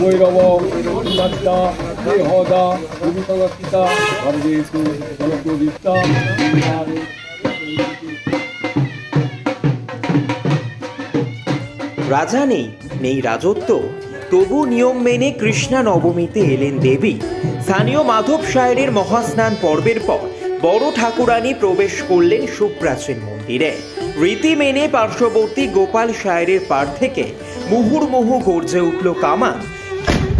ভৈরব জলপ্রদীপ্তা রাজা নেই নেই রাজত্ব। তবু নিয়ম মেনে কৃষ্ণা নবমীতে এলেন দেবী। স্থানীয় মাধব সায়ের মহাস্নান পর্বের পর বড় ঠাকুরানী প্রবেশ করলেন সুপ্রাচীন মন্দিরে। রীতি মেনে পার্শ্ববর্তী গোপাল সায়ের পার থেকে মুহুর্মুহু গর্জে উঠল কামান।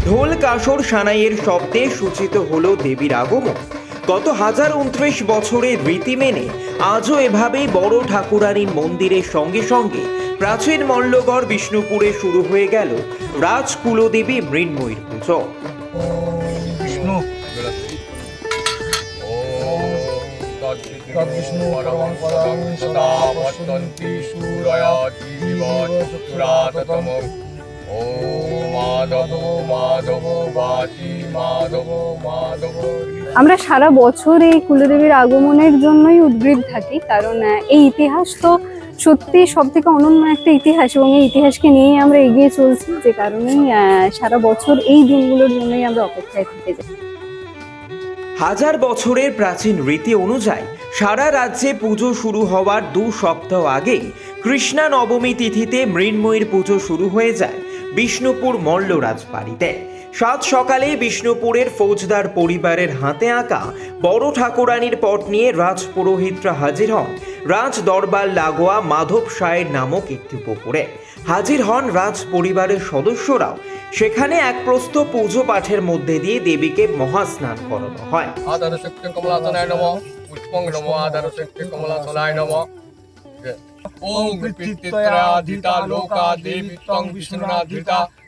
ঢোল কাসর সানাইয়ের শব্দে সূচিত হল দেবীর আগমন। গত হাজার উনত্রিশ বছরের রীতি মেনে আজও এভাবেই বড় ঠাকুরানীর মন্দিরের সঙ্গে সঙ্গে প্রাচীন মল্লগড় বিষ্ণুপুরে শুরু হয়ে গেল রাজকুলদেবী মৃন্ময়ীর পুজো। বিষ্ণু ও মাধব মাধব মাধব মাধব আমরা সারা বছর এই কুলদেবীর আগমনের জন্যই উদ্গ্রীব থাকি, কারণ এই ইতিহাস তো সত্যি সব থেকে অনন্য একটা ইতিহাস এবং এই ইতিহাসকে নিয়েই আমরা এগিয়ে চলছি, যে কারণেই সারা বছর এই দিনগুলোর জন্যই আমরা অপেক্ষায় থেকে যাই। হাজার বছরের প্রাচীন রীতি অনুযায়ী সারা রাজ্যে পুজো শুরু হওয়ার দু সপ্তাহ আগে কৃষ্ণা নবমী তিথিতে মৃন্ময়ীর পুজো শুরু হয়ে যায় বিষ্ণুপুর মল্লরাজ বাড়িতে সাত সকালে বিষ্ণুপুরের ফৌজদার পরিবারের হাতে আঁকা বড় ঠাকুরানীর পট নিয়ে রাজ পুরোহিতরা হাজির হন। রাজ দরবার লাগোয়া মাধব সায়ের নামক একটি পুকুরে। হাজির হন রাজ পরিবারের সদস্যরাও। সেখানে এক প্রস্ত পুজো পাঠের মধ্যে দিয়ে দেবীকে মহাস্নান করানো হয়। পুষ্পং নম শক্তি নম। ওম কৃত্তিত্রাধিতা লোকা দেবী ত্বং বিষ্ণুনাধিতা পঞ্চধারয়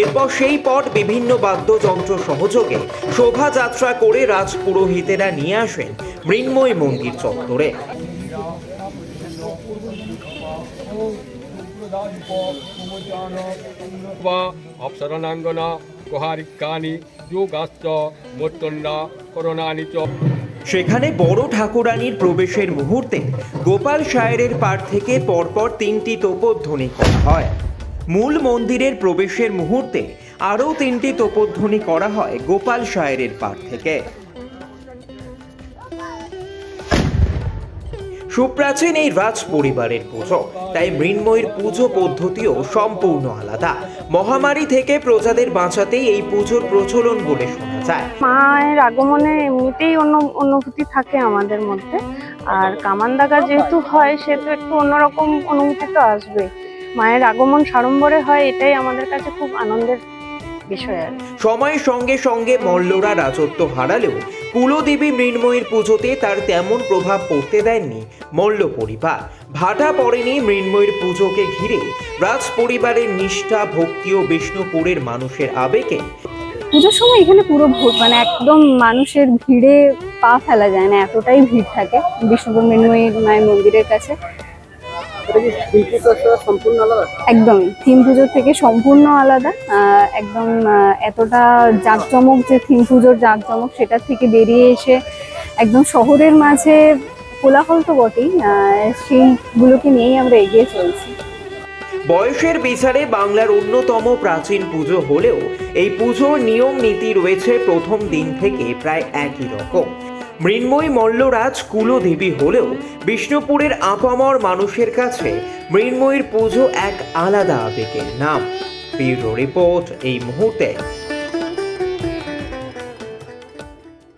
এরপর সেই পট বিভিন্ন বাদ্যযন্ত্র সহযোগে শোভাযাত্রা করে রাজ পুরোহিতেরা নিয়ে আসেন মৃন্ময় মন্দির চত্বরে। অপসরণাঙ্গনা কুহারিকানি যোগাশ্চ মূর্তন্ডা করণানি চ সেখানে বড় ঠাকুরানীর প্রবেশের মুহূর্তে গোপাল সায়ের পার থেকে পরপর তিনটি তোপধ্বনি করা হয়। মূল মন্দিরের প্রবেশের মুহূর্তে আরও তিনটি তোপধ্বনি করা হয় গোপাল সায়ের পার থেকে। সুপ্রাচীন এই রাজ পরিবারের পুজো, তাই মৃন্ময়ীর পুজো পদ্ধতিও সম্পূর্ণ আলাদা। মহামারী থেকে প্রজাদের বাঁচাতেই এই পুজোর প্রচলন বলে শোনা যায়। মায়ের আগমনে এমনিতেই অন্য অনুভূতি থাকে আমাদের মধ্যে। আর কামান দাগা যেহেতু হয় সেহেতু একটু অন্যরকম অনুভূতি তো আসবে মায়ের আগমন সাড়ম্বরে হয় এটাই আমাদের কাছে খুব আনন্দের বিষয় আর সময়ের সঙ্গে সঙ্গে মল্লরা রাজত্ব হারালেও কুলদেবী মৃন্ময়ীর পুজোতে তার তেমন প্রভাব পড়তে দেননি মল্ল পরিবার। ভাটা পড়েনি মৃন্ময়ীর পুজোকে ঘিরে। রাজ পরিবারের নিষ্ঠা ভক্তি ও বিষ্ণুপুরের মানুষের আবেগে পুজোর সময় এখানে পুরো মানে একদম মানুষের ভিড়ে পা ফেলা যায় না এতটাই ভিড় থাকে বিষ্ণুপুর মৃন্ময়ী মায়ের মন্দিরের কাছে। একদমই থিম পুজোর থেকে সম্পূর্ণ আলাদা। একদম এতটা জাঁকজমক যে থিম পুজোর জাঁকজমক সেটা থেকে বেরিয়ে এসে একদম শহরের মাঝে কোলাহল তো বটেই সেইগুলোকে নিয়েই আমরা এগিয়ে চলছি। বয়সের বিচারে বাংলার অন্যতম প্রাচীন পুজো হলেও এই পুজোর নিয়ম নীতি রয়েছে প্রথম দিন থেকে প্রায় একই রকম। মৃন্ময়ী মল্লরাজ কুলদেবী হলেও বিষ্ণুপুরের আপামর মানুষের কাছে মৃন্ময়ীর পুজো এক আলাদা আবেগের নাম। ব্যুরো রিপোর্ট এই মুহূর্তে।